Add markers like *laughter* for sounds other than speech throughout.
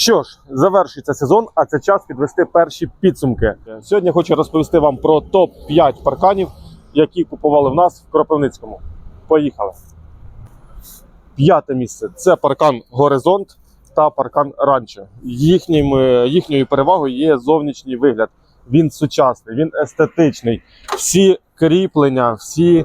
Що ж, завершується сезон, а це час підвести перші підсумки. Сьогодні хочу розповісти вам про топ-5 парканів, які купували в нас в Кропивницькому. Поїхали. П'яте місце це паркан Горизонт та паркан Ранчо. Їхнім, е, їхньою перевагою є зовнішній вигляд. Він сучасний, він естетичний. Всі кріплення, всі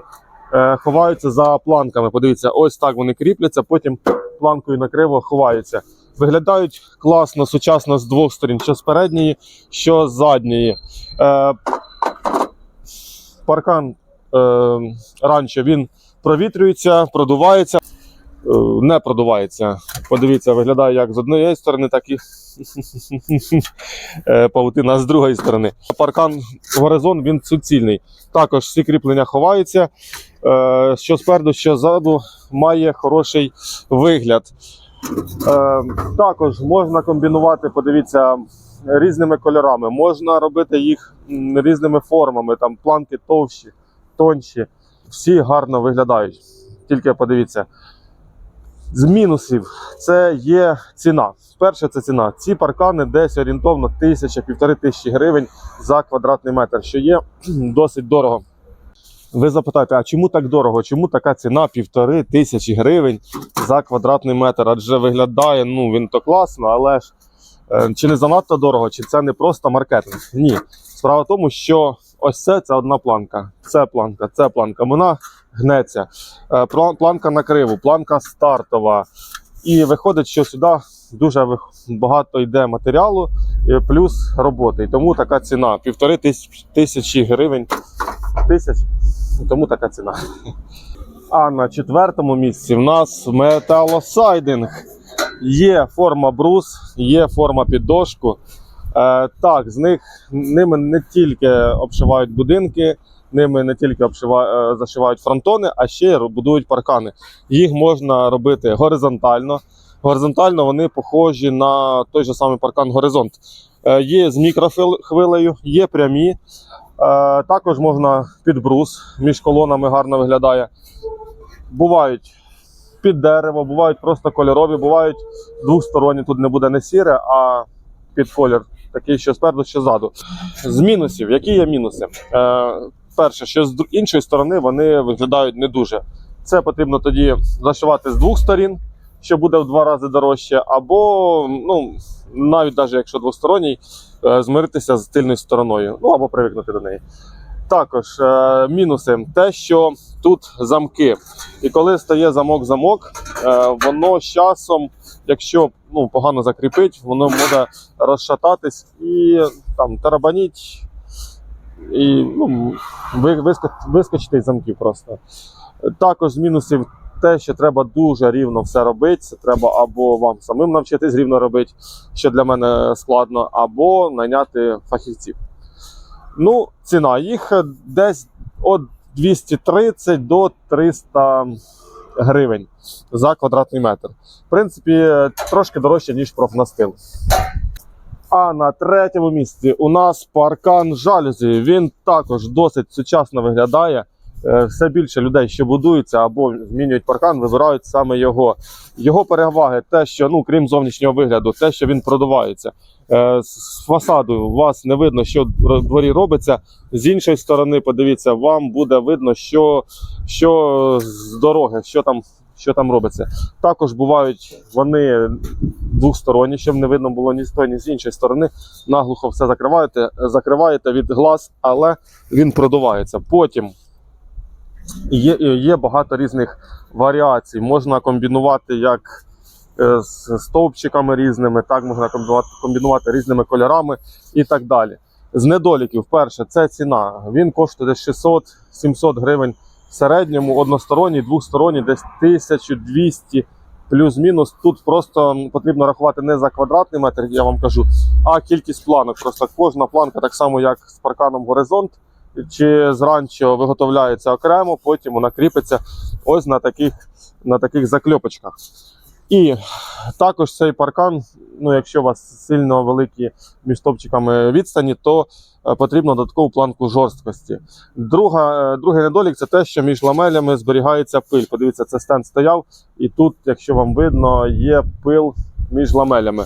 е, ховаються за планками. Подивіться, ось так вони кріпляться, потім планкою накриво ховаються. Виглядають класно, сучасно з двох сторін, що з передньої, що з задньої. Е, паркан е, ранчо він провітрюється, продувається, е, не продувається. Подивіться, виглядає як з однієї сторони, так і *laughs* е, павутина з другої сторони. Паркан горизонт він суцільний. Також всі кріплення ховаються. Е, що спереду, що ззаду має хороший вигляд. Е, також можна комбінувати, подивіться, різними кольорами. Можна робити їх різними формами, там планки товщі, тонші. Всі гарно виглядають. Тільки подивіться. З мінусів це є ціна. Перше, це ціна. Ці паркани десь орієнтовно тисяча-півтори тисячі гривень за квадратний метр, що є *clears throat* досить дорого. Ви запитаєте, а чому так дорого? Чому така ціна півтори тисячі гривень за квадратний метр? Адже виглядає, ну він то класно, але ж е, чи не занадто дорого, чи це не просто маркетинг? Ні. Справа в тому, що ось це це одна планка, це планка, це планка. Вона гнеться. Е, Планка на криву, планка стартова. І виходить, що сюди дуже багато йде матеріалу, плюс роботи. І тому така ціна півтори тисяч- тисячі гривень. Тисяч. Тому така ціна. А на четвертому місці в нас металосайдинг. Є форма брус, є форма під дошку. Е, так, з них ними не тільки обшивають будинки, ними не тільки обшива, е, зашивають фронтони, а ще й будують паркани. Їх можна робити горизонтально. Горизонтально вони похожі на той же самий паркан Горизонт. Е, є з мікрохвилею, є прямі. Е, також можна під брус, між колонами гарно виглядає. Бувають під дерево, бувають просто кольорові, бувають двосторонні. Тут не буде не сіре, а під колір, такий, що спереду, що ззаду. З мінусів, які є мінуси? Е, перше, що з іншої сторони вони виглядають не дуже. Це потрібно тоді зашивати з двох сторін, що буде в два рази дорожче, або ну, навіть навіть якщо двосторонній, е, змиритися з тильною стороною, ну або привикнути до неї. Також е, мінуси те, що тут замки. І коли стає замок-замок, е, воно з часом, якщо ну, погано закріпить, воно може розшататись і там тарабаніть, і ну, вискочити із замків просто. Також з мінусів те, що треба дуже рівно все робити. Це треба або вам самим навчитись рівно робити, що для мене складно, або найняти фахівців. Ну, ціна їх десь від 230 до 300 гривень за квадратний метр. В принципі, трошки дорожче, ніж профнастил. А на третьому місці у нас паркан жалюзі. Він також досить сучасно виглядає. Е, Все більше людей, що будуються або змінюють паркан, вибирають саме його. Його переваги, те, що ну крім зовнішнього вигляду, те, що він продувається. Е, З фасаду вас не видно, що в дворі робиться. З іншої сторони, подивіться, вам буде видно, що, що з дороги, що там, що там робиться. Також бувають вони двосторонні, щоб не видно було ні з тої, ні з іншої сторони. Наглухо все закриваєте, закриваєте від глаз, але він продувається. Потім є, є багато різних варіацій. Можна комбінувати як е, з стовпчиками різними, так можна комбінувати, комбінувати різними кольорами і так далі. З недоліків, перше, це ціна. Він коштує десь 600-700 гривень в середньому, односторонній, двосторонній, десь 1200 плюс-мінус. Тут просто потрібно рахувати не за квадратний метр, я вам кажу, а кількість планок. Просто кожна планка, так само як з парканом Горизонт чи з виготовляється окремо, потім вона кріпиться ось на таких, на таких закльопочках. І також цей паркан, ну якщо у вас сильно великі між стовпчиками відстані, то е, потрібно додаткову планку жорсткості. Друга, е, другий недолік це те, що між ламелями зберігається пиль. Подивіться, це стенд стояв, і тут, якщо вам видно, є пил між ламелями.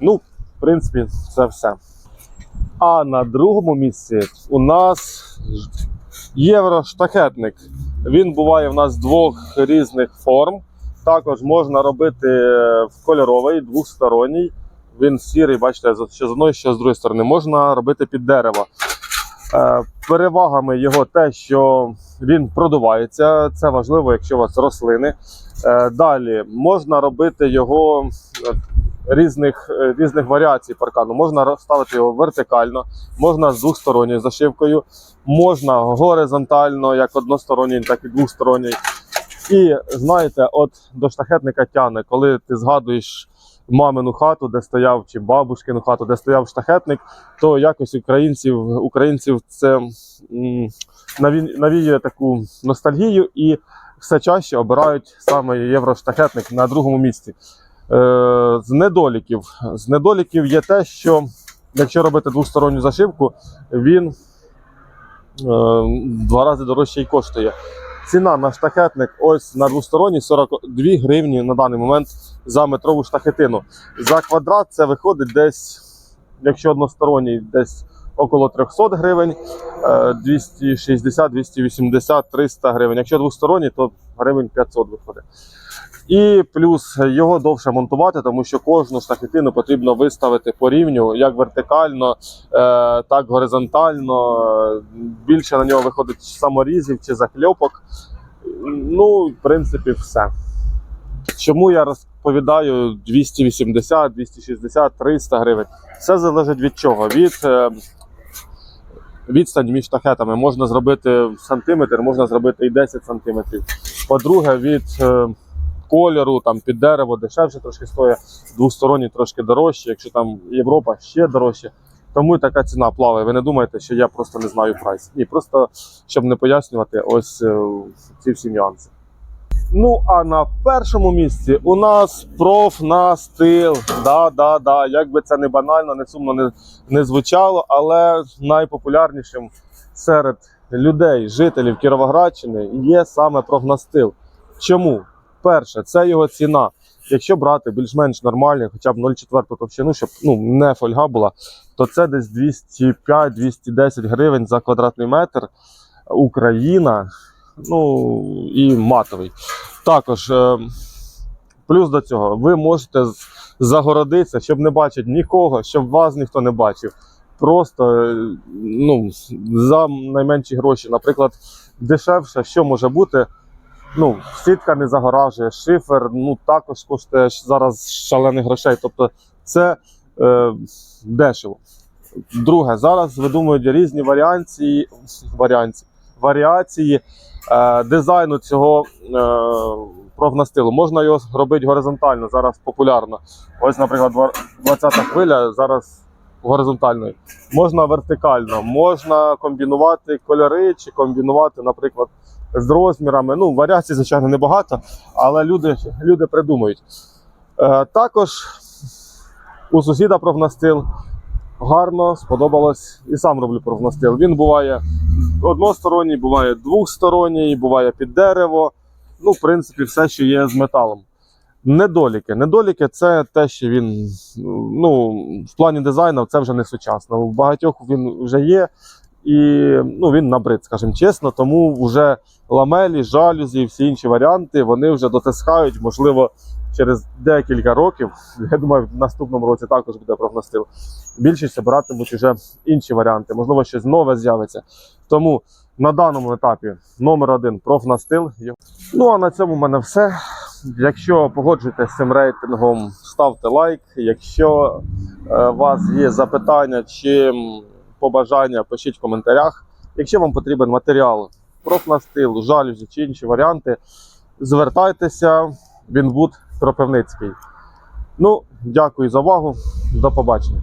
Ну, в принципі, це все. А на другому місці у нас євроштахетник. Він буває в нас двох різних форм. Також можна робити в кольоровий, двосторонній. Він сірий, бачите, що з одної, що з другої сторони. Можна робити під дерево. Е, Перевагами його те, що він продувається. Це важливо, якщо у вас рослини. Е, Далі можна робити його е, різних, е, різних варіацій паркану. Можна розставити його вертикально, можна з двосторонньою зашивкою, можна горизонтально, як односторонній, так і двосторонній. І знаєте, от до штахетника тяне, коли ти згадуєш мамину хату, де стояв, чи бабушкину хату, де стояв штахетник, то якось українців, українців це навіює таку ностальгію і все чаще обирають саме євроштахетник на другому місці. Е, з недоліків. З недоліків є те, що якщо робити двосторонню зашивку, він е, два рази дорожче й коштує. Ціна на штахетник ось на двосторонній 42 гривні на даний момент за метрову штахетину. За квадрат це виходить десь, якщо односторонній, десь около 300 гривень, е, 260, 280, 300 гривень. Якщо двосторонній, то гривень 500 виходить. І плюс його довше монтувати, тому що кожну штахетину потрібно виставити по рівню, як вертикально, е, так горизонтально. Більше на нього виходить саморізів чи закльопок. Ну, в принципі, все. Чому я розповідаю 280, 260, 300 гривень? Все залежить від чого? Від е, відстань між штахетами. Можна зробити сантиметр, можна зробити і 10 сантиметрів. По-друге, від е, кольору, там під дерево дешевше трошки стоїть, двосторонні трошки дорожче, якщо там Європа ще дорожче. Тому і така ціна плаває. Ви не думаєте, що я просто не знаю прайс. Ні, просто щоб не пояснювати ось е, ці всі нюанси. Ну, а на першому місці у нас профнастил. Да, да, да. Як би це не банально, не сумно не, не звучало, але найпопулярнішим серед людей, жителів Кіровоградщини є саме профнастил. Чому? Перше, це його ціна. Якщо брати більш-менш нормальні, хоча б 0,4 товщину, щоб ну, не фольга була, то це десь 205-210 гривень за квадратний метр. Україна, ну і матовий. Також е, плюс до цього, ви можете загородитися, щоб не бачити нікого, щоб вас ніхто не бачив. Просто е, ну, за найменші гроші. Наприклад, дешевше, що може бути. Ну, сітка не загоражує, шифер ну, також коштує зараз шалених грошей. Тобто це е, дешево. Друге, зараз видумують різні варіанції, варіанції, варіації е, дизайну цього е, профнастилу. Можна його робити горизонтально, зараз популярно. Ось, наприклад, 20-та хвиля зараз горизонтальною. Можна вертикально, можна комбінувати кольори чи комбінувати, наприклад, з розмірами. Ну, варіацій, звичайно, небагато, але люди, люди придумують. Е, також у сусіда профнастил гарно сподобалось і сам роблю профнастил. Він буває односторонній, буває двохсторонній, буває під дерево. Ну, в принципі, все, що є з металом. Недоліки. Недоліки це те, що він ну, в плані дизайну це вже не сучасно. У багатьох він вже є, і ну, він набрид, скажімо чесно. Тому вже ламелі, жалюзі і всі інші варіанти вони вже дотискають, можливо, через декілька років. *laughs* Я думаю, в наступному році також буде профнастил. Більшість обиратимуть вже інші варіанти, можливо, щось нове з'явиться. Тому на даному етапі номер один профнастил. Ну а на цьому в мене все. Якщо погоджуєтесь з цим рейтингом, ставте лайк. Якщо е, у вас є запитання чи побажання, пишіть в коментарях. Якщо вам потрібен матеріал профнастил, жалюзі чи інші варіанти, звертайтеся. Вінвуд Кропивницький. Ну, дякую за увагу. До побачення.